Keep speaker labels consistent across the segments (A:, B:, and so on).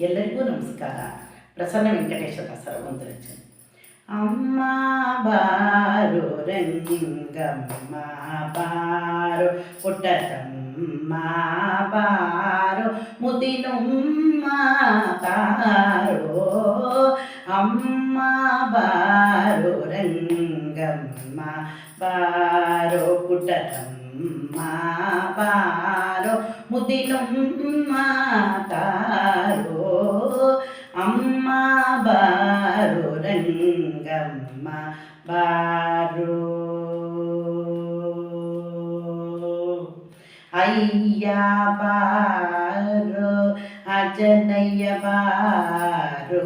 A: ಎಲ್ಲರಿಗೂ ನಮಸ್ಕಾರ ಪ್ರಸನ್ನ ವೆಂಕಟೇಶ್ವರ ಸರ್ವಂತರಚನೆ ಅಮ್ಮ ಬಾರು ರಂಗಮ್ಮ ಬಾರು ಪುಟ್ಟತಮ್ಮ ಬಾರು ಮುದಿನುಮ್ಮ ತಾರೋ ಅಮ್ಮ ಬಾರು ರಂಗಮ್ಮ ಬಾರೋ ಪುಟ್ಟತಮ್ಮ ಬಾರೋ ಮುದಿನುಮ್ಮ ತಾರೋ ஐயா பாரோ அஜனைய பாரோ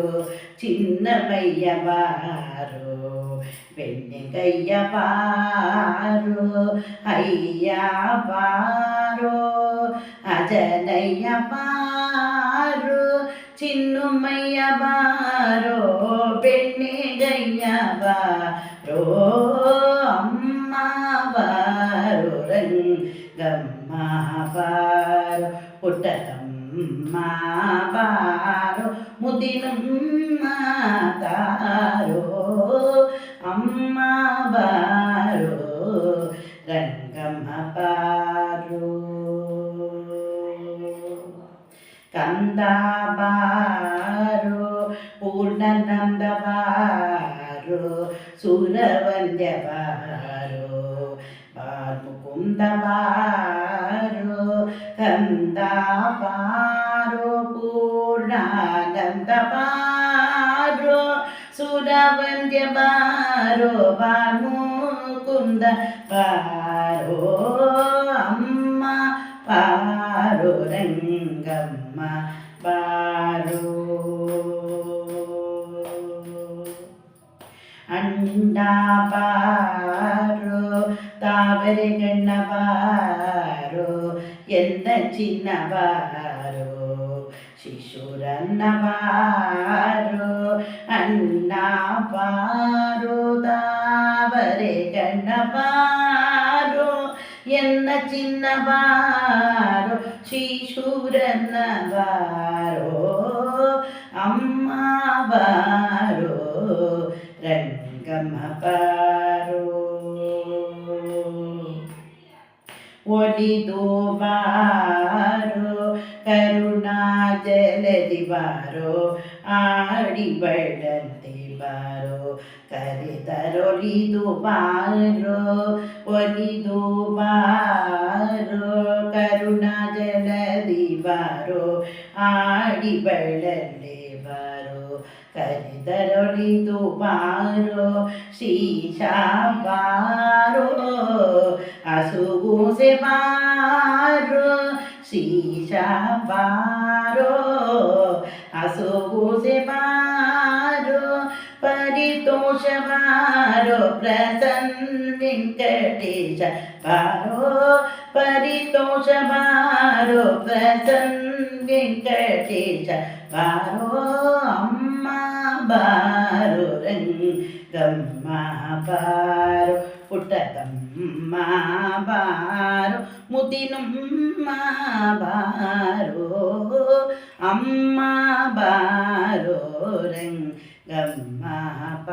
A: சின்னமைய பாரோ வெண்ணுகைய பாரோ ஐயா பாரோ அஜனைய பாரோ ചിന്നുമയ്യബാരോ പെണ്ണിടയ്യബാരോ അമ്മാവാരോ രംഗമ്മാവാരോ കുട്ടമ്മാവാരോ മുതിനും മാതാരോ కందాబారు పూర్ణనందబారు సురవంద్యబారు బాల్ముకుందబారు కందాబారు పూర్ణానందబారు సురవంద్యబారు బాల్ముకుంద బారో అమ్మ. பாரோ ரங்கம்மா பாரோ அண்ணா பாரோ தாவரை கண்ண பாரோ எந்த சின்ன பாரோ. ಶಿಶುರನ್ನ ಬಾರೋ ಅನ್ನ ಬಾರೋ ದಾವರೆ ಗಣ್ಣ ಬಾ എന്ന ചിന്നവാരോ ശിശുരന്നവാരോ അമ്മാവാരോ രംഗമപാരോ ഒലിതോ വാരോ കരുണാജലതിവാരോ ആടിവഴന്തേ ಬಾರೋ ಕರುಣಾ ಜಲದಿ ಬಾರೋ ಆಡಿ ಬಡಂತೆ ಬಾರೋ ಕರೆದರೊಲಿದು ಬಾರೋ ಒಲಿದು ಬಾರೋ ಕರುಣಾ ಜಲದಿ ಬಾರೋ ಆಡಿ ಬಡಲೆ ಬಾರೋ ಕರೆದರೊಲಿದು ಬಾರೋ ಶೀಶಾ ಬಾರೋ ಅಸುಗೂಸೆ ಬಾರೋ ಶೀಶಾ ಬಾರೋ ಅಸುಗೂಸೆ ಬಾರೋ పరితోషమారో ప్రసన్న వెంకటేశ పారో పరితోషమారో ప్రసన్న వెంకటేశ పారో అమ్మ బారు రంగమ్మ బారు పుట్టకమ్మ బారు ముదినమ్మ బారు అమ్మ బారు రంగ Gamma